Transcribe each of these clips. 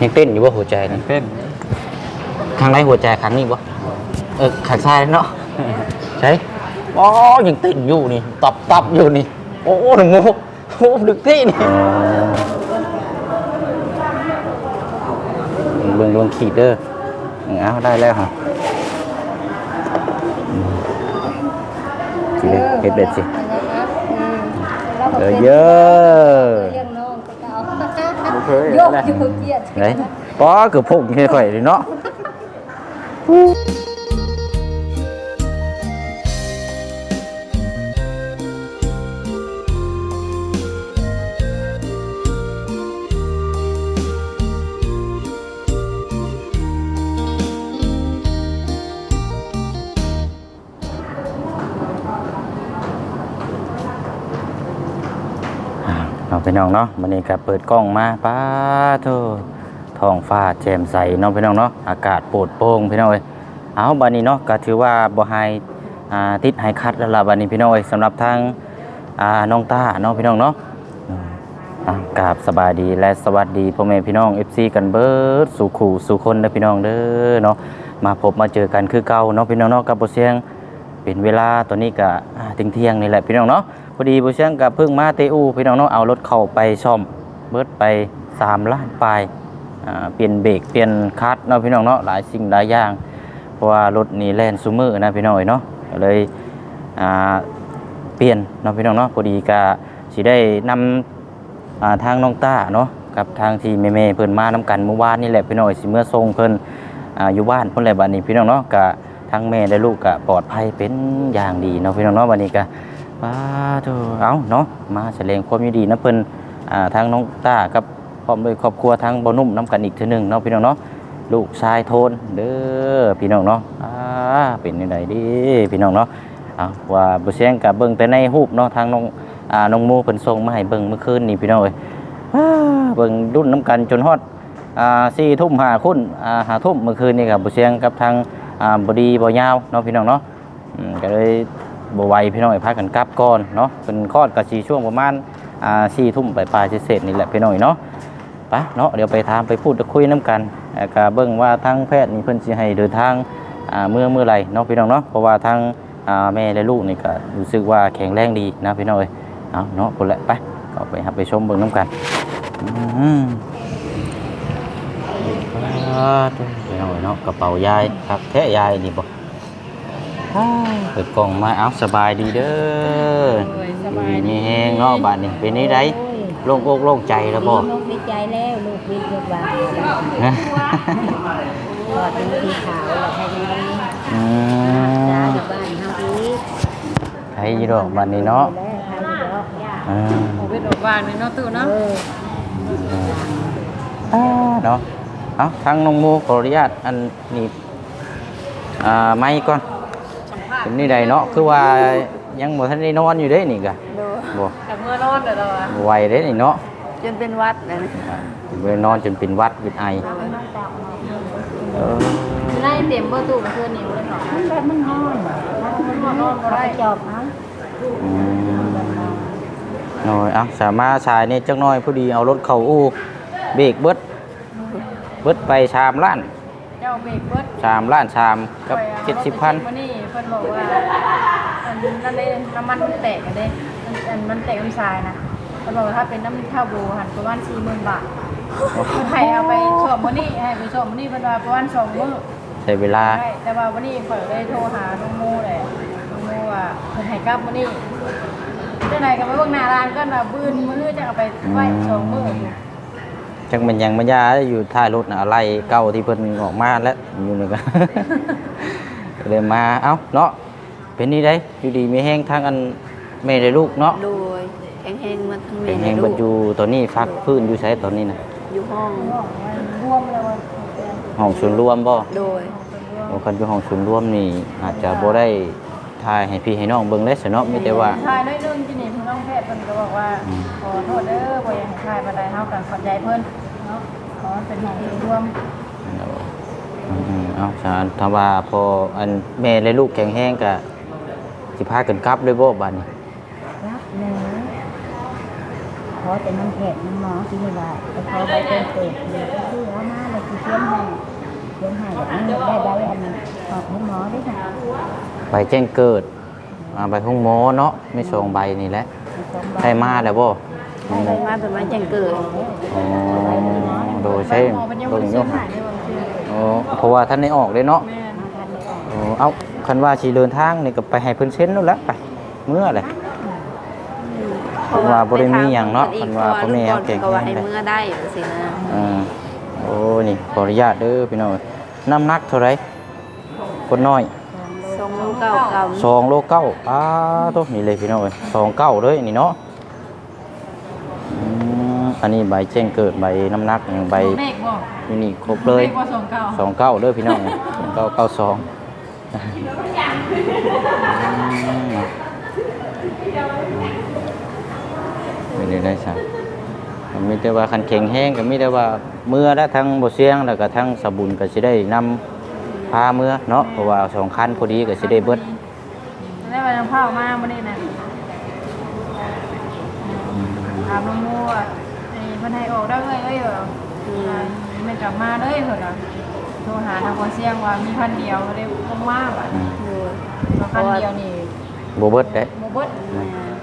ยังเต้นอยู่บ่หัวใจนี่เป็นข้างในหัวใจข้างนี้บ่เออข้างซ้ายเนาะใช่อ๋อยังเต้นอยู่นี่ตับตับอยู่นี่ โอ้โหหนูโมโอ้ดึกที่นี่เบิ่งดวงขีดเด้อเอาได้แล้วฮะสิเลยเฮ็ดเด็ดสิเออเยอะ เลี้ยงน้องก็เอา บ่ เคยโยกนะอยู่เกียดไหนป้อเกือบพุ่งค่อยๆเลยเนาะ อ่น้องเนาะวันนี้ก็เปิดกล้องมาป้าโธ่ท้องฟ้าแจ่มใสเน้องพี่น้องเนาะอากาศโปรดโปร่งพี่น้องเอ้ยเอาบัดนี้เนาะก็ถือว่าบ่ให้อ่าติดให้คัดแล้วล่ะบัดนี้พี่น้องเอ้ยสำหรับทางน้องตาเนาะพี่น้องเนาะกราบสบายดีและสวัสดีพ่อแม่พี่น้อง FC กันเบิร์ดสู่ขู่สู่คนเด้อพี่น้องเด้อเนาะมาพบมาเจอกันคือเก่าเนาะพี่น้องเนาะกับบ่เสียงเป็นเวลาตอนนี้ก็อ่าเที่ยงนี่แหละพี่น้องเนาะ พอดีบุเชียงกับเพิ่งมาเตอูพี่น้องเนาะเอารถเข้าไปซ่อมเบิดไป3ล้านปลายอ่าเปลี่ยนเบรกเปลี่ยนคัดเนาะพี่น้องเนาะหลายสิ่งหลายอย่าง เพราะว่ารถนี่แล่นซูมือนะพี่น้องเอ้ยเนาะก็เลยอ่าเปลี่ยนเนาะพี่น้องเนาะพอดีก็สิได้นำอ่าทางน้องต้าเนาะกับทางที่แม่ๆเพิ่นมานํกันเมื่อวานนี่แหละพี่น้องเอ้ยสิเมื่อส่งเพิ่นอ่าอยู่บ้านเพิ่นแหละบัดนี้พี่น้องเนาะก็ทั้งแม่และลูกก็ปลอดภัยเป็นอย่างดีเนาะพี่น้องเนาะวันนี้ก็ ป้าโธ่เอาเนาะมาแสดงความยินดีนะเพิ่นทางน้องต้ากับพร้อมด้วยครอบครัวทั้งบ่นุ่มน้ำกันอีกเทีนึงเนาะพี่น้องเนาะลูกชายโทนเด้อพี่น้องเนาะเป็นยังไงดีพี่น้องเนาะเอาว่าบ่เสียงกับเบิ่งแต่ในรูปเนาะทางน้องน้องโมเพิ่นส่งมาให้เบิ่งเมื่อคืนนี่พี่น้องเอ้ยเบิ่งรุ่นน้ำกันจนฮอดอ่ทุ่ม5คุ้นอ่าทุ่มเมื่อคืนนี่กับบ่เสียงกับทางอ่าบดีบอยาวเนาะพี่น้องเนาะอืมก็เลย บไหวพี่น้องไอ้พักกันกลับก่อนเนาะเป็นคอดกะสีช่วงประมาณอ่าสี่ทุ่มไปปลายๆเศษๆนี่แหละพี่น้องเนาะไปเนาะเดี๋ยวไปถามไปพูดคุยน้ำกันก็เบิ่งว่าทางแพทย์นี่เพิ่นสิให้เดินทางอ่าเมื่อเมื่อไรเนาะพี่น้องเนาะเพราะว่าทางอ่าแม่และลูกนี่ก็รู้สึกว่าแข็งแรงดีนะพี่น้องเอ้ยเอาเนาะพุ่นแหละไปก็ไปหับไปชมเบิ่งน้ำกันอืมอ่าพี่น้องเนาะกระเป๋ายายครับแท้ยายนี่บ่อ้าว เปิดกล่องมาเอาสบายดีเด้อสบายดีมีแฮงเนาะบาดนี้เป็นนี้ได้โล่งอกโล่งใจแล้วบ่ลูกดีใจแล้วลูกวิทย์ลูกวางนะตอดเป็นสีขาวแล้วใครจะมีอืจ้ามอยู่บ้านเฮาอีกใครอยู่ดอกบาดนี้เนาะแล้วใครอยู่ดอกย่าอืมโอเวทออกบ้านเลยเนาะตู้เนาะเอออ่าเนาะเอาทางน้องโมขออนุญาตอันนี้อ่าไม้ก่อน เป็นนี่ใดเนาะคือว่ายังบ่ทันได้นอนอยู่เด้นี่กะดูบ่แต่เมื่อนอนเดี๋ยวเราอะไหวเด้นี่เนาะจนเป็นวัดเลยนะอ่าเวนอนจนเป็นหวัดเป็นไอเออไล่เต็มเบอร์ตู้เพื่อนนี่เลยเนาะมันแบบมันห้อนมันห้อนก็ได้จอบนะอืมหน่อยอะสามารถชายนี่จักหน้อยพอดีเอารถเข้าอู่เบรกเบิดเบิดไปชามล้าน เจ้าเบรกเบิร์ดชามล้านชามกับเจ็ดสิบพันวันนี้เพิ่นบอกว่าอันนั่นเด้น้ำมันมันแตกอะเด้อันมันแตกน้ำทรายนะเพิ่นบอกว่าถ้าเป็นน้ำข้าวบูหันประมาณสี่หมื่นบาทให้เอาไปสอบมื้อนี้ให้ไปสอบมื้อนี้เพิ่นว่าประมาณสองมื้อใช้เวลาใช่แต่ว่าวันนี้เปิดได้โทรหาน้องโมเลยน้องโมว่าเพิ่นให้กลับมื้อนี้เจ้าไหนก็ไปเบิ่งหน้าร้านก็น่ะบื้นมื้อจะเอาไปไว้สองมื้ออยู่ จังเป็นหยังมันยาอยู่ท้ายรถนะอะไรเก่าที่เพิ่นออกมาแล้วอยู่นี่ก็เลยมาเอ้าเนาะเป็นนี่ได้อยู่ดีมีแห้งทางอันแม่ได้ลูกเนาะโดยแห้งๆมันทั้งเมเป็นนแห้งลูเบัดกอยู่ตอนนี้ฟักพื้นอยู่ใช้ตอนนี้นะอยู่ห้องรวมเลยว่าห้องศูนย์รวมบ่โดย โอ้คันอยู่ห้องศูนย์รวมนี่อาจจะบ่ได้ ถ่ายให้พี่ให้น้องเบิ่งได้ซะเนาะมีแต่ว่าถ่ายน้อยนึงที่นี่พี่น้องแพทย์เพิ่นก็บอกว่า อืม ขอโทษเด้อบ่อยากให้ถ่ายปานใดเฮากันขอบใจเพิ่นเนาะขอเป็นห้องรวมอืมเอาสารถ้าว่าพออันแม่และลูกแข็งแรงก็สิพากันกลับเลยบ่บัดนี้รับเลยขอแต่น้ำแข็งน้ำหมอที่นี่ว่าไปขอใบเกินเปิดเดี๋ยวก็ซื้อเอามาขียนให้เขียนให้แบบนี้ได้ได้อันนี้ออกให้หมอได้ค่ะ ใบแจ้งเกิดอ่าใบห้องหมอเนาะไม่ส่งใบนี่แหละสองใบได้มาแล้วบ่ได้มาแต่มาจังเกิดอ๋อโดยใช้หมอมันยังเบิ่บ่งได้อซื้ยู่อหายในบางทีอ๋อเพราะว่าท่านได้ออกเลยเนาะแม่นมาทันได้ออกอ๋อเอ้าคันว่าสิเดินทางนี่ก็ไปให้เพิ่นเซ็นนู่นแหละไปเมื่อแหละ เพราะว่าบ่ได้มีหยังเนาะอีกเพิ่นว่าพ่อแม่เก่ง ก็ว่าให้แรงเมื่อได้สินะอ่าโอ้นี่ขออนุญาตเด้อพี่น้องน้ำหนักเท่าไหรคนน้อยทรงลูก เก่าเก่าสองโลเก้าอ้าตัวนี่เลยพี่น้องเอ้ยสองเก้าเลยนี่เนาะอืมอันนี้ใบแจ้งเกิดใบน้ำหนักอย่างใบเลขบ่นี่นี่ครบเลยขว่าสองเก้าสองเก้าเด้อพี่น้องสองเก้าเก้าสองไม่ได้ได้สักมีแต่ว่าคันแข็งแห้งก็มีแต่ว่าเมื่อและทั้งบเสียงแล้วก็ทั้งสบุนก็สิได้นำ พาเมื่อเนาะเพราะว่าสองคันพอดีก็สิได้เบิดได้ไปทำผ้ามาบ่ได้นั่นถามน้องมัวไอ้เพิ่นให้ออกได้เอ้ยเอ้ยเหรออ่าไม่กลับมาเลยเพิ่นน่ะโทรหาทางบ่เสียงว่ามีพันเดียวเลยลงมาบัดอืมดูว่าพันเดียวนี่บ่เบิดได้ บ่เบิด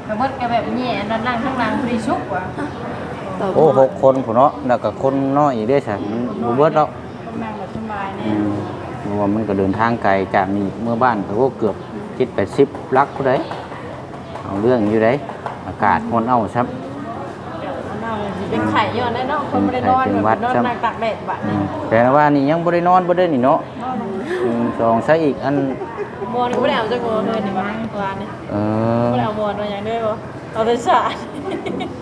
ก็เบิดก็แบบแย่ด้านล่างข้างล่างพอดีชุกว่ะต่อโอ้หกคนผู้เนาะแล้วก็คนน้อยอีกเด้อฉันบ่เบิดแล้วต้องนั่งแบบสบายอืแน่มเพ ราะว่ามันก็เดินทางไกลจากนี่เมื่อบ้านก็เกือบ7 80ลักผู้ใดเอาเรื่องอยู่ได้อากาศร้อนเอาครับเอาสิเป็นไข่ย้อนได้เนาะคนบ่ได้นอนแบบนอนนั่งตากแดดบัดอืนี้มแต่ว่านี่ยังบ่ได้นอนบ่ได้นี่เนาะอืมสองใช้อีกอันมอนก็บ่ได้เอาจักโมเลยนี่ว่าร้านนี้เออบ่ได้เอามอนมาหยังด้วยบ่เอาแต่สาด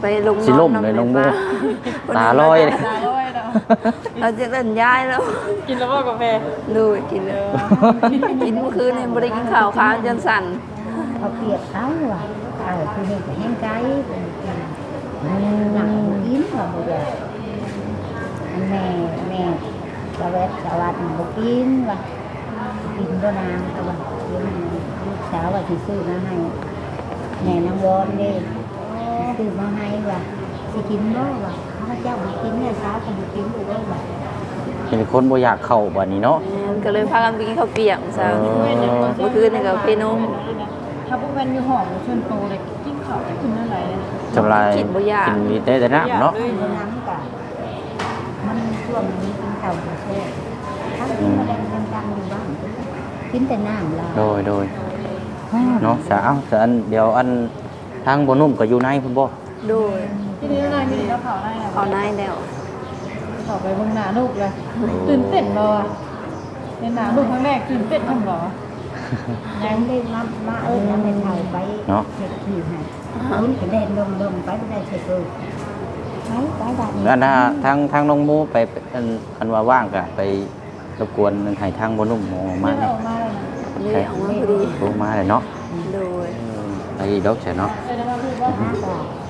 ไปลงสิล่มเลยลงมือตาลอยเลยตาลอย เนาะเราจะเล่นย้ายแล้ว กินแล้วบ่กาแฟดูกินเลย กินเมื่อคืนนี่บริกินข้าวค้างจนสั่นเขาเปรียบเขาว่ะเออคือเห็นแต่แห้งไกลเป็นกินหนังกินว่าบ่ได้อันแม่แม่สวัสดิ์สวัสดิ์บ่กินว่ะกินบ่นางก็ว่าเดี๋ยวนี้ลูกสาวว่าสิซื้อมาให้แม่นางวอนเด้ซื้อมาให้ว่ะสิกินบ่ว่ะข้าพ เจ้าบ่กินเนี่ยสาวก็บ่กินอยู่เด้อว่ะเป็นคนบ่อยากเข้าบัดนี้เนาะก็เลยพากันไปกินข้าวเปียกซะเออเมื่อคืนนี่ก็ไปนมถ้าพวกแม่นอยู่หอมชวนโตเลยกินข้าวกินอะไรจำลายกินบ่ยากกินมีแต่แต่น้ำเนาะกินบ่น้ำก็มันช่วงนี้กินข้าวบ่แซ่บทั้งกินแมลงเป็นดังอยู่บ้านกินแต่น้ำลาโดยโดยเนาะสาวสอันเดี๋ยวอันทางบ่นุ่มก็อยู่ในพุ่นบ่ ดูที่นี่นายมีแล้วเผาได้แล้วเอานายแล้วเผาไปเบิ่งหน้าลูกเลยตื่นเต้นบ่อะเห็นหน้าลูกครั้งแรกตื่นเต้นทำบ่ยังได้มามาเอ้ยยังได้เท่าไปเนาะเช็ดขี้ให้คุณก็เด่นลงลงไปไม่ได้เช็ดเลยไปไปแบบนี้อันน่ะทางทางน้องหมูไปอันอันว่าว่างก็ไปรบกวนให้ทางบ่นุ่มออกมาไม่นะออกมาเลยนะนี่ออกมาพอดีโทรมาเลยเนาะดูไอ้ดอกใช่เนาะเออแ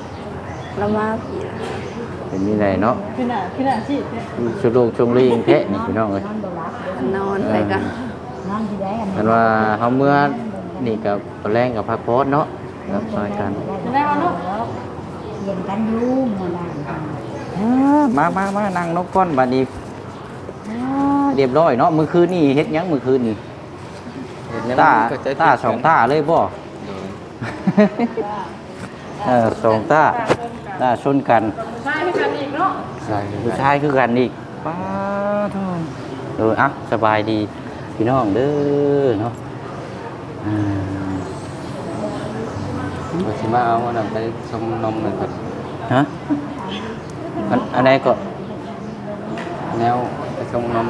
ล้วมาพูดว่าห้าบาทแล้วมาผีละเป็นนี่ไรเนาะขึ้นอะขึ้นอะสิเนี่ยชุดลูกชุงลีงแท้นี่พี่น้องเอ้ยนอนบ่รับนอนไปกันนอนที่ได้อันอันว่าเฮาเมื่อนี่กับตอนแรงกับพักโพสเนาะกับซอยกันได้เอาเนาะเย็นกันอยู่หมู่บ้านอ่ามามามานั่งนกก้อนบัดนี้อ่าเรียบร้อยเนาะมื้อคืนนี่เฮ็ดหยังมื้อคืนนี่ตาตาสองตาเลยบ่ เออสองตาตาชนกันใช่ให้กันอีกเนาะใช่ผู้ชายคือกันอีกป้าโทษเอออะสบายดีพี่น้องเด้อเนาะอ่าว่าสิมาเอาอันนั้นไปส่งนมหน่อยครับฮะอันอันไหนก็แนวไปส่งนม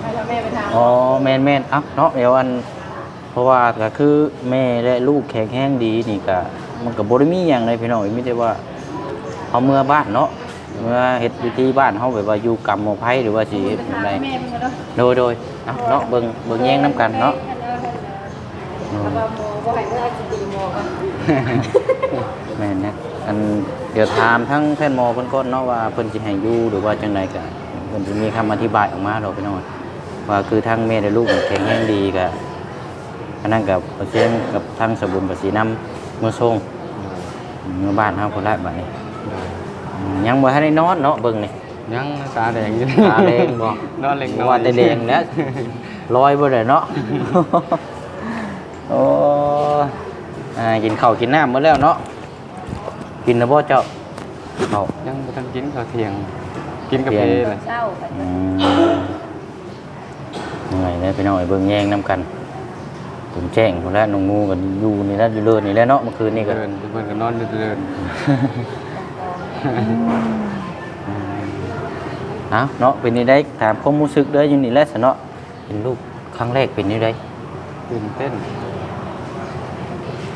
ให้แล้วแม่ไปถามอ๋อแมนแมนอะเนาะเดี๋ยวอัน เพราะว่าก็คือแม่และลูกแข็งแห้งดีนี่ก็ มันก็บ่ได้มีหยังเลยพี่น้องมีแต่ว่าเฮาเมื่อบ้านเนาะเมื่อเฮ็ดอยู่ที่บ้านเฮาแบบว่าอยู่กรรมบ่ไผหรือว่าสิเฮ็ดไปจังถามไดแม่เป็นไงเนาะโดยโดยอะเนาะเบิ่งเบิ่งแย่งนํกันเนาะเพราะว่าโมบ่ให้เมื่อสิตีโมกันแม่นนะอันเดี๋ยวถามทั้งแพทย์หมอเพิ่นก่อนเนาะว่าเพิ่นสิให้อยู่หรือว่าจังไดก็เพิ่นสิมีคำอธิบายออกมาดอกพี่น้องว่าคือทั้งแม่และลูกนี่แข็งแรงดีก็อันนั้นกับเชียงกับทั้งสบุญกับสีน้ำ เมื่อส่งเมื่อบ้านเฮาคนละบัดนี้อืมยังบ่ทันได้นอนเนาะเบิ่งนี่โยังตาแดงอยู่ตาแดงบ่นอนเล็งนอนว่าแต่แดงแล้วลอยบ่ได้เนาะโอ้อ่ากินข้าวกินน้ำหมดแล้วเนาะกินแล้วบ่เจ้าข้าวยังบ่ทันกินข้าวเที่ยง กินกาแฟเลยเช้าไปอืมเหนื่อยเลยพี่น้องไอ้เบิ่งแย่งน้ำกัน ผมแจ้งคนแล้วน้องงูกันอยู่นี่แล้วอยู่เลิศนี่แล้วเนาะเมื่อคืนนี่ก็เดินเพิ่นก็นอนเดินเอาเนาะเป็นนี่ได้ถามความรู้สึกเด้ออยู่นี่แหละสะเนาะเป็นลูกครั้งแรกเป็นนี่ได้ตื่นเต้น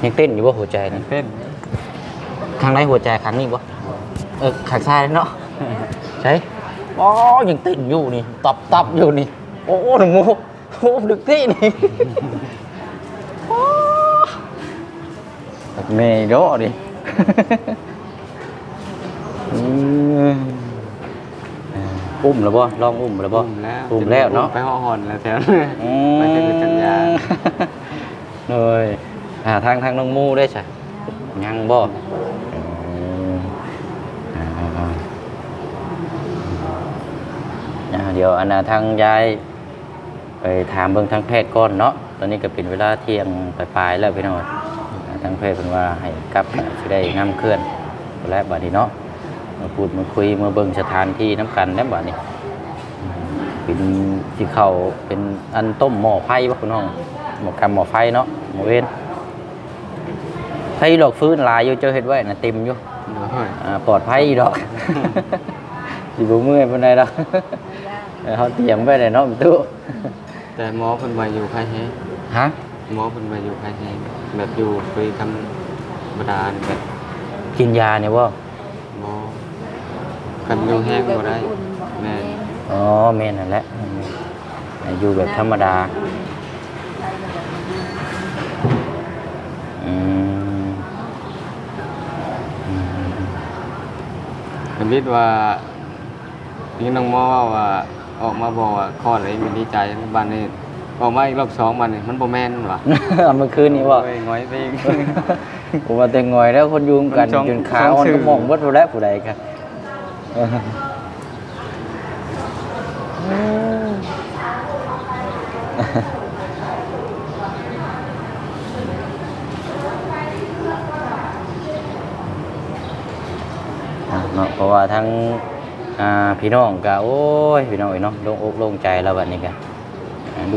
ยังเต้นอยู่ว่าหัวใจนี่เต้นครั้งแรกหัวใจครั้งนี้บ่เออขังซ้ายเนาะใช่อ๋อยังเต้นอยู่นี่ตับตับอยู่นี่โอ้โหหนูโมโอ้ดึกที่นี่ เมย์โดดิอืมเอ่ออุ้มแล้วบ่ลองอุ้มแล้วบ่อุ้มแล้วอุ้มแล้วเนาะไปห่อหอนแล้วแถวอืไปเจอจัญญาเลยหาทางทางน้องมูได้ใช่ยังบ่อืมอ่าอ่าเดี๋ยวอันน่ะทางยายไปถามเบิ่งทางแพทย์ก่อนเนาะตอนนี้ก็เป็นเวลาเที่ยงปลายๆแล้วพี่น้องอ่า ทางแพทย์เพิ่นว่าให้กลับสิได้นำเคลื่อนและบัดนี้เนาะมาพูดมาคุยมาเบิ่งสถานที่น้ำกันแล้วบัดนี้อืมเป็นที่เขาเป็นอันต้มหม้อไฟบ่คุณน้องหม้อกำหม้อไฟเนาะหม้อเวนไฟหลอกฟื้นหลายอยู่เจ้าเฮ็ดไว้น่ะเต็มอยู่เดี๋ยวเฮ้ยอ่าปลอดภัยอีดอกสิบ่เมื่อยปานใดดอกเออเขาเตรียมไว้เลยเนาะพี่ตู้แต่หมอเพิ่นมาอยู่ใครแฮงฮะหมอเพิ่นมาอยู่ใครแฮง แบบอยู่ไปทำธรรมดาแบบกินยาเนี่ยบ่หมอกันอยู่แห้งบ่ได้ แม่ อ๋อแม่นนั่นแหละอืมอยู่แบบธรรมดาอืมอืมเพิ่นคิดว่าพี่น้องหมอว่าว่าออกมาบอกว่าคลอดอะไรมันดีใจบ้านนี้ ออกมาอีกรอบสองบ้านนี้มันบ่แม่นว่ะเอาเมื่อคืนนี้บ่โอ้ยหงอยไปอีก ผมว่าแต่งอยแล้วคนอยุ่งกันมันจ้องจนขาจ้องอ่อนชื่อก็มองวัดผู้ใดผู้ใดครับเนาะเพราะว่าทั้งอ่าพี่น้องก็โอ้ยพี่น้องเอ้ยเนาะโล่งอกโล่งใจแล้วบัดนี้ก็อ่าดู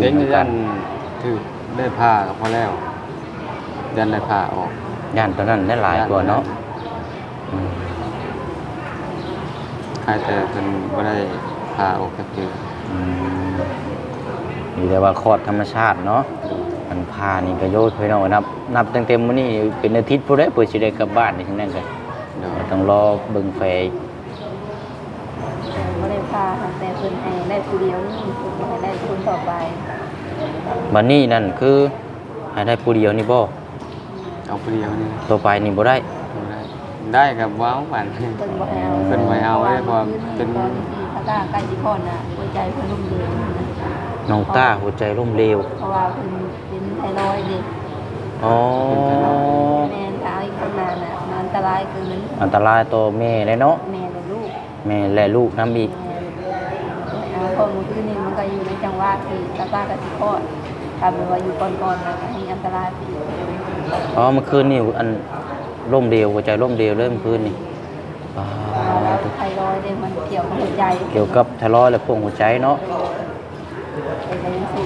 เด็กเหมือนกัยันนถือได้ผ้าก็พอแล้ว ยันได้ผ้าออกย่านตอนนั้นได้หลายกว่าเนาะอืมใครแต่เพิ่นบ่ได้ผ้าออกก็คืออืมมีแต่ว่าคลอดธรรมชาติเนาะมันพานี่ก็โยชน์พี่น้องนับนับตั้งแต่มื้อนี้เป็นอาทิตย์พุ่นได้เปิดสิได้กลับบ้านนี่ทั้งนั้นก็เดี๋ยวต้องรอเบิ่งแฟอีกไม่ได้พาค่ะแต่เพิ่นให้ได้ผู้เดียวนี่เพิ่นบ่ให้ได้คนต่อไปบัดนี้นั่นคือให้ได้ผู้เดียวนี่บ่เอาผู้เดียวนี่ต่อไปนี่บ่ได้บ่ได้ได้กับว้าวปันเพิ่นบ่ให้เอาเพิ่นบ่ให้เอาได้เพราะว่าเป็เป็นนตอนที่พระตาใกล้สิคลอดน่ะหัวใจเพิ่นลุ่มเรืองน้องต้าหัวใจล้มเหลวเพราะว่าเพิ่นเป็นไทรอยด์เด็กอ๋อแม่นถ้าเอาอีกคนมาน่ะมันอันตรายเกินอันตรายต่อแม่และเนาะแม่และลูกแม่และลูกนํอีก เอาข้อมูลที่นี่มันก็อยู่ในจังหวะที่ตาตากสิคลอดถ้าเป็นว่าอยู่ก่อนๆนะก็มีอันตรายไปอีกอ๋อเมื่อคืนนี่อันล้มเหลวหัวใจล้มเหลวเลยเมื่อคืนนี่อ่าเราไทรอยด์เนี่ยมันเกี่ยวกับหัวใจเกี่ยวกับไทรอยด์และพวกหัวใจเนาะเป็นอะไรสิ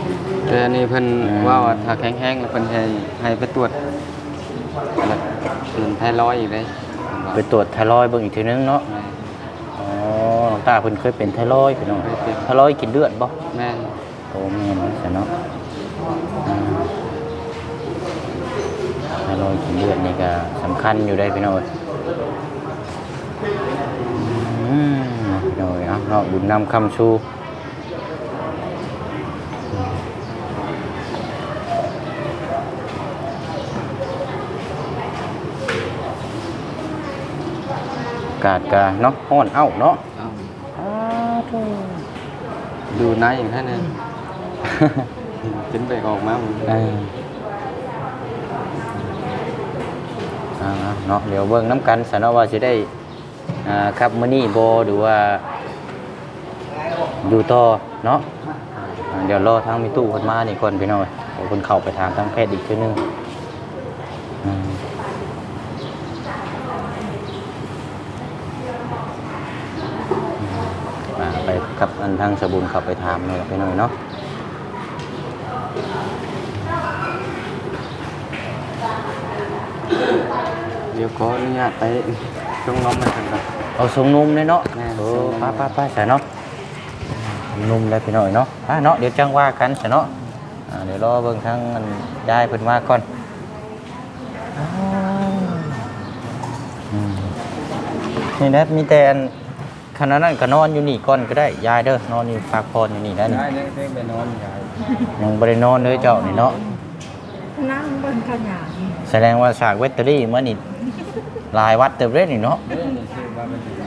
แต่อันนี้เพิ่นอืมว่าว่าถ้าแข็งๆแล้วเพิ่นให้ให้ไปตรวจแล้วเป็นไทรอยด์อีกได้เพิ่นว่าไปตรวจไทรอยด์เบิ่งอีกทีนึงเนาะ แม่อ๋อน้อง ตาเพิ่นเคยเป็นไทรอยด์พี่น้องเคยเป็นไทรอยด์กินเลือดบ่แม่นโอ้แม่นซะเนาะอ่าไทรอยด์กินเลือดนี่ก็สำคัญอยู่ได้พี่น้องเอ้ยอืมเนาะพี่น้องเอ้ยเอาเนาะบุญนำคำชูกาดกาเนาะฮ้อนเอ้าเนาะเอา ดูนายอย่างนั้นนึงกินไปออกมาหมดเอออ่าเนาะเดี๋ยวเบิ่งน้ำกันสนว่าสิได้อ่าครับมื้อนี้บ่หรือว่าอยู่ต่อเนาะอ่าเดี๋ยวรอทางมีตู้คนมานี่ก่อนพี่น้อยเดี๋ยวคนเข้าไปทางทางแพทย์อีกทีนึงอืมอ่าไป กับอันทางสบุนเข้าไปถามเลยพี่น้อยเนาะเดี๋ยวขออนุญาตไปชงน้องมากันครับเอาทรงนุ่มเลยเนาะแม่โอ้ทรงนุ่มป้าป้าป้าใส่เนาะนุ่มเลยพี่น้อยเนาะป้าเนาะเดี๋ยวจังว่ากันใส่เนาะอ่าเดี๋ยวรอเบิ่งทางอันยายเพิ่นมาก่อนอ้าวอืมนี่นะมีแต่อัน ขณะนั้นก็นอนอยู่นี่ก่อนก็ได้ยายเด้อนอนอยู่พักผ่อนอยู่นี่ได้นี่ยายเนี่ยเพิ่งไปนอนยายยังบ่ได้นอนเลยเจ้านี่เนาะนั่งบนขยะแสดงว่าฉากเวตเตอรี่เมื่อนี่หลายวัดเติบเล่นนี่เนาะเรื่องนี้ชื่อว่าเป็นอยู่ไหน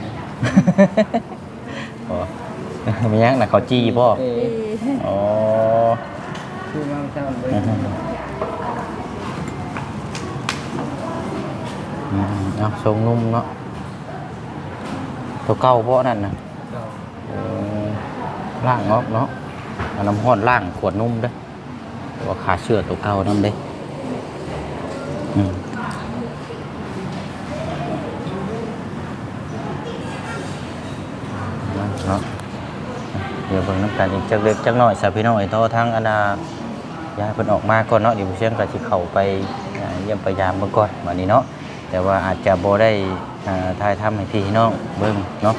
โอ้มียังน่ะเขาจี้บ่เอ๊ะอ๋อชื่อว่าเจ้าเลยอืมเอาทรงนุ่มเนาะ ตัวเก่าเพราะนั่นนะเออล่างเนาะเนาะเอาน้ำห้อนล่างขวดนุ่มเด้อว่าขาเชื่อตัวเก่านั่นเด้อืมเนาะเดี๋ยวเบิ่งน้ำกันอีกจักเล็กจักน้อยสาพี่น้อยโตทั้งอนนายายเพิ่นออกมาก่อนเนาะเดี๋ยวผู้เชี่ยงก็สิเข้าไปอ่าเยี่ยมพยายามเบิ่งก่อนวันนี้เนาะแต่ว่าอาจจะบ่ได้อ่า ถ่ายทำให้พี่น้องเบิ่งเนาะ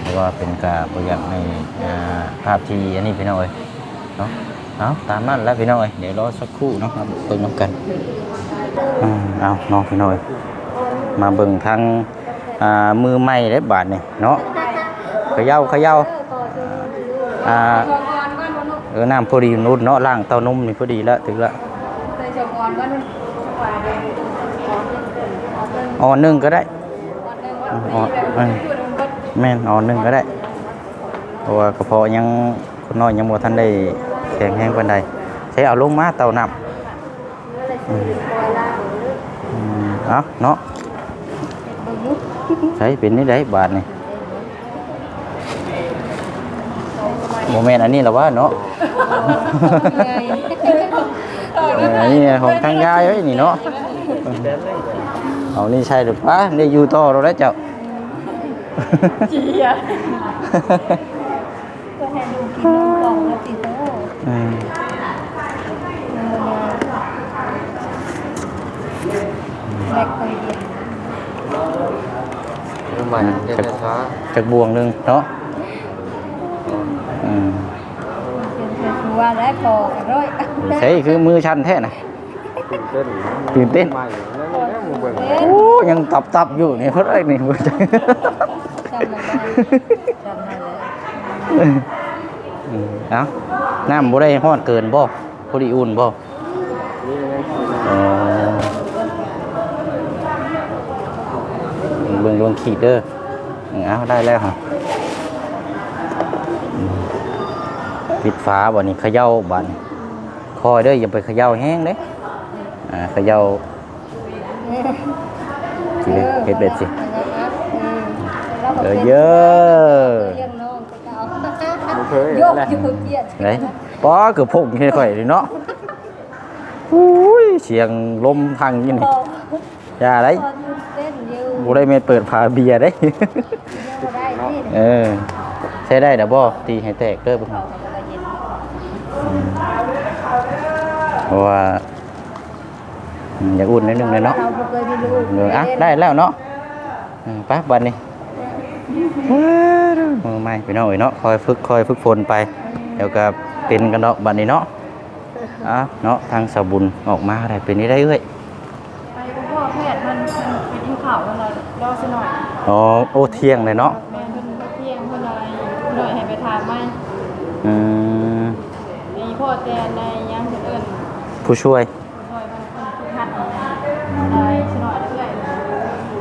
เพราะว่าเป็นกาบ่อยากในอ่าภาพที่อันนี้พี่น้องเอ้ยเนาะเอาตามนั้นแล้วพี่น้องเอ้ยเดี๋ยวรอสักครู่เนาะมาเบิ่งนํกันอืมเอาเนาะพี่น้องเอ้ยมาเบิ่งทางอ่ามือใหม่ได้บาดนี่เนาะเขย่าเขย่าอ่าเออน้ำพอดีนุ่นเนาะล้างเต้านมนี่พอดีแล้วถึงละใส่ชมอนก็นุ่นกว่าเดิมอ่อนหนึงก็ได้ วันหนึ่งวันนี้แบบพูดมันก็แม่นอ่อนหนึ่งก็ได้เพราะว่ากระเพาะยังคนน้อยยังบ่ทันได้แข็งแรงปานใดใช้เอาลงมาเตานับอืมอืมเอาเนาะใช้เป็นนี่ได้บาทนี่โมเมนต์อันนี้หรอวะเนาะเอออันนี้ของทางยายไว้นี่เนาะ เอานี่ใช่หรือปะได้อยู่ต่อเราแล้วเจ้าจีอะก็ให้ดูกินนมกล่องแล้วติดโต้อืมแม็กไปเดียวเรื่องใหม่เดี๋ยวจะช้าจากบวงหนึ่งเนาะอืมเป็นเพื่อนชัวและพอกันร้อยใช่คือมือชันแท้นะตื่นเต้นตื่นเต้น เบิ่งโอ้ยังตับตับอยู่นี่เพิ่นเอ้ยนี่เพิ่นจำได้จำได้เลยเอ้าน้ำบ่ได้ฮ้อนเกินบ่พอดีอุ่นบ่นี่นะอ๋อเบิ่งลงขีดเด้อเอ้าได้แล้วฮะปิดฝาบ่นี่เขย่าบัดนี้คอยเด้ออย่าไปเขย่าแห้งเด้อ่าเขย่า สิเลยเฮ็ดเบ็ดสิเออเยอะเลี้ยงน้องก็เอามึงเคยโยกอะไรอยู่เกียดไหนป้อเกือบพุ่งให้ข่อยเลยเนาะอุ้ยเสียงลมพังอยี่นี่อย่าได้พออยู่เต้นอยู่บ่ได้เมดเปิดฝาเบียร์ได้ยังบ่ได้ที่เออใช้ได้เด้อบ่ตีให้แตกเด้อบ่เขาก็บ่เย็นเพราะว่า อืมอยากอุ่นนิดนึงเลยเนาะเราบ่เคยมีลูกเอออะได้แล้วเนาะอืมไป้าบัดนี้มือใหม่พี่น้องเอ้ยเนาะคอยฝึกคอยฝึกฝนไป เดี๋ยวก็เป็นกันเนาะบัดนี้เนาะอะเนาะทางสาวบุญออกมาได้เป็นนี้ได้เอ้ยไปกับพ่อแพทย์มันมันไปกินข้าวแล้วเรารอสักหน่อยอ๋อโอ้เที่ยงเลยเนาะแม่เพิ่นก็เที่ยงเพิ่นอะไรหน่อยให้ไปถามไหมอืมมีพ่อแต่ในยังเพิ่นเอิ้นผู้ช่วย หน่อยมันเนฝึกหัดอะไรสักหน่อยเรื่อย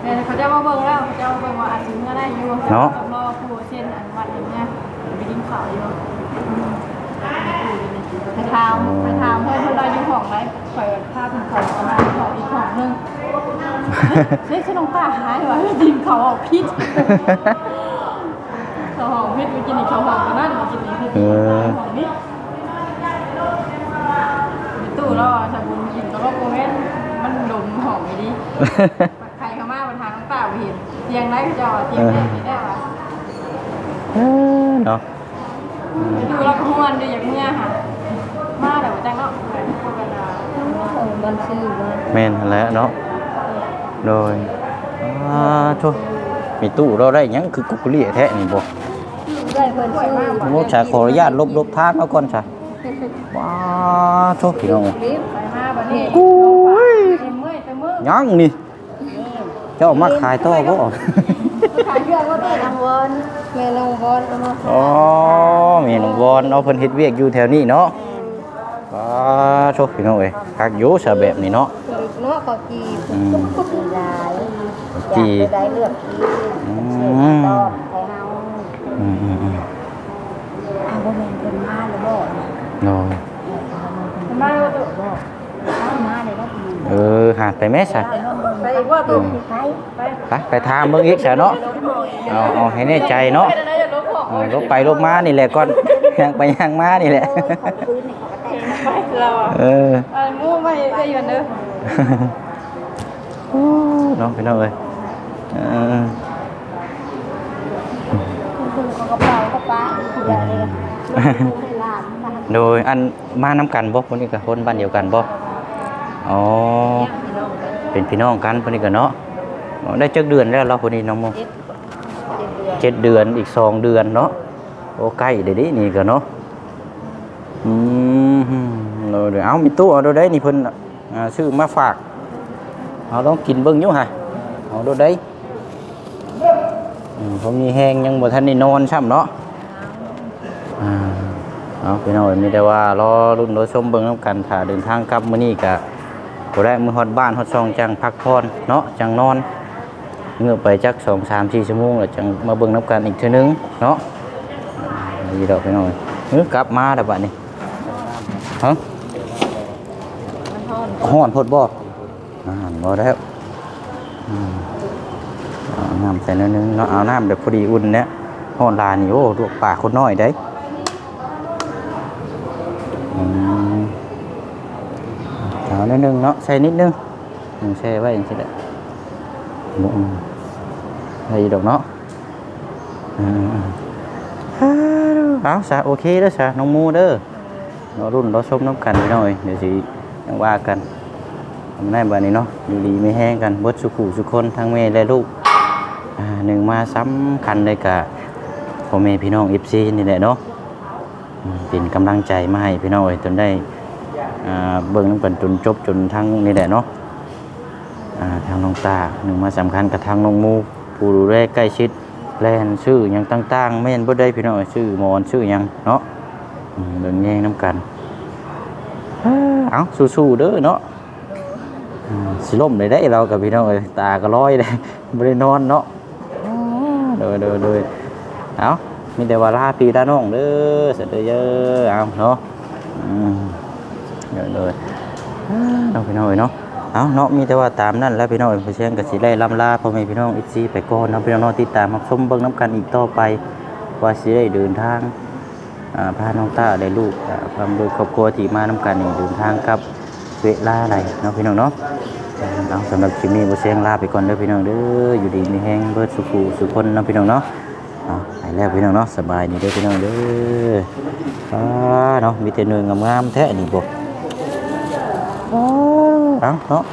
แต่เขาจะมาเบิ่งแล้วเขาจะมาเบิ่งว่าอาจสิเมื่อได้อยู่ต้องรอผู้เซ็นอนุมัติอย่างเงี้ยไปกินข้าวอยู่ไปถามไปถามเพิ่นเพิ่นเราอยู่ห้องไหนข่อยพาเพิ่นเข้าประมาณห้องอีกห้องหนึ่งเฮ้ยฉันลงป่าหายวะดินเขาออกพิษเขาหอมพิษไปกินอีกเขาหอมกันนั่นกินเออมีตู้แล้วอะถ้าบุญกินแล้วก็โมเมนต์มันดม หอมไปดิใครเข้ามาปัญหาน้ำตาไปเห็นเตียงไรก็จะเอาเตียงแรกนี่ได้ป่ะเนาะมีตู้แล้วก็ห้วนดูอย่างเมื่อค่ะ มาเดี๋ยวแจ้งเนาะไปพูดกันนะเออบันชื่อว่าแม่นหั่นแหล้วเนาะโดยอ่าโทมีตู้เราได้หยังคือกุกเลี่ยแท้นี่บ่ได้เพิ่นชื่อโมชาขออนุญาตลบลบทางเอาก่อนจ้ะว้าโทพี่น้องรี ยังนี่ เจ้ามาขายต่อบ่ขายเรื่องก็ได้นางวอนแม่นางวอนเอามาอ๋อแม่น้องวอนเอาเพิ่นเฮ็ดเวียกอยู่แถวนี้เนาะว้าโทพี่น้องเอ้ยคักอยู่ซะแบบนี้เนาะเนาะขอจีอืมมีหลายจีอยากไปได้เลือกกินอืเสียมตอบให้เฮาอืมอืมอืมเอาบ่แม่นเพิ่นมาแล้วบ่โน้ยมาแล้วตู้บ่เอามาเลยก็ดีเออหาไปแม่ซะไปอีกว่าตู้ไปไปไปไปทางเบิ่งอีกซะเนาะเอาเอาให้แน่ใจเนาะไปได้จะลบของเออลบไปลบมานี่แหละก่อนยังไปยังมานี่แหละพื้นนี่เขาก็แต่งไปเราอะเออไอ้มูไม่ได้ยืนเด้อเนาะพี่น้องเอ้ยเออคุณเขาก็เป่าก็ป้าเดี๋ยวเลยให้หลานมาโดยอันมาน้ำกันบ่คนนี้กับคนบ้านเดียวกันบ่ อ๋อ เป็นพี่น้องกันคนนี้กันเนาะอ๋อได้จักเดือนแล้วเราคนนี้น้องโมเจ็ดเดือนอีกสองเดือนเนาะ โอ้ใกล้เดี๋ยวนี้นี่กันเนาะ อืมเออเดี๋ยวเอามีตู้เอาดูได้นี่เพิ่นอ่าซื้อมาฝากเอาลองกินเบิ่งอยู่ฮะเอาดูได้อืมผมมีแห้งยังบ่ทันได้นอนซ้ำเนาะอ่าเอาพี่น้องมีแต่ว่ารอรุ่นรถชมเบิ่งน้ำกันถ้าเดินทางกลับมื้อนี้ก็ บ่ได้มื้อฮอดบ้านฮอดซองจังพักผ่อนเนาะจังนอนเงือบไปจัก2 3 4ชั่วโมงแล้วจังมาเบิ่งน้ำกันอีกเทื่อนึงเนาะอ่าดีดอกพี่น้องเฮ้ยกลับมาแล้วบัดนี้ฮะฮ้อนโพดบ่อ่าบ่แล้วอืมเอาน้ำใส่นิดนึงเนาะเอาน้ำแบบพอดีอุ่นเนี่ยฮ้อนลายนี่โอ้ลวกปากคนน้อยได้ นิดนึงเนาะใส่นิดนึงหนึ่งใส่ไว้อย่างนี้แหละหมุนใส่ดอกเนาะอืมฮ่าดูเอาซะโอเคเด้อซะน้องมูเด้อเรารุ่นเราชมน้ำกันไปหน่อยเดี๋ยวสิยังว่ากันทำได้แบบนี้เนาะอยู่ดีไม่แห้งกันบดสุขุสุคนทั้งแม่และลูกอ่าหนึ่งมาสำคัญเลยกับพ่อแม่พี่น้องเอฟซีนี่แหละเนาะเป็นกำลังใจมาให้พี่น้องเอ้ยจนได้ เบิ่งน้ำกันจนจบจนทั้งนี่แหละเนาะทางน้องตาหนึ่งมาสำคัญกับทางน้องมูผู้ดูแลใกล้ชิดแลนชื่อยังต่างๆไม่เห็นบ่ได้พี่น้องเอ้ยชื่อมอนชื่อยังเนาะเบิ่งแย่งน้ำกันเอ้าสู้ๆเด้อเนาะสิล่มเลยได้เรากับพี่น้องเอ้ยตาก็ลอยเลยบ่ได้นอนเนาะโดยโดยโดยเอามีแต่ว่าลาปีลาน้องเด้อเสร็จเด้อเยอะเอาเนาะ เดี๋ยวเลยน้องพี่น้องเนาะเอาเนาะมีแต่ว่าตามนั่นแล้วพี่น้องเอ้ยผู้เชี่ยงกับสิได้ลำลาพ่อแม่พี่น้องอีซีไปก่อนเนาะพี่น้องเนาะติดตามรับชมเบิ่งน้ำกันอีกต่อไป ว่าสิได้เดินทางอ่าพาน้องต้าได้ลูกความโดยครอบครัวที่มาน้ำกันนี่เดินทางกับเวลาไรเนาะพี่น้องเนาะเอาสำหรับคลิปนี้ผู้เชี่ยงลาไปก่อนเด้อพี่น้องเด้ออยู่ดีมีแห้งเบิดสุขุสุขคนเนาะพี่น้องเนาะเอาไปแล้วพี่น้องเนาะสบายนี่เด้อพี่น้องเด้ออ่าเนาะมีแต่เนื้องามๆแท้นี่บ่ เอาเนาะ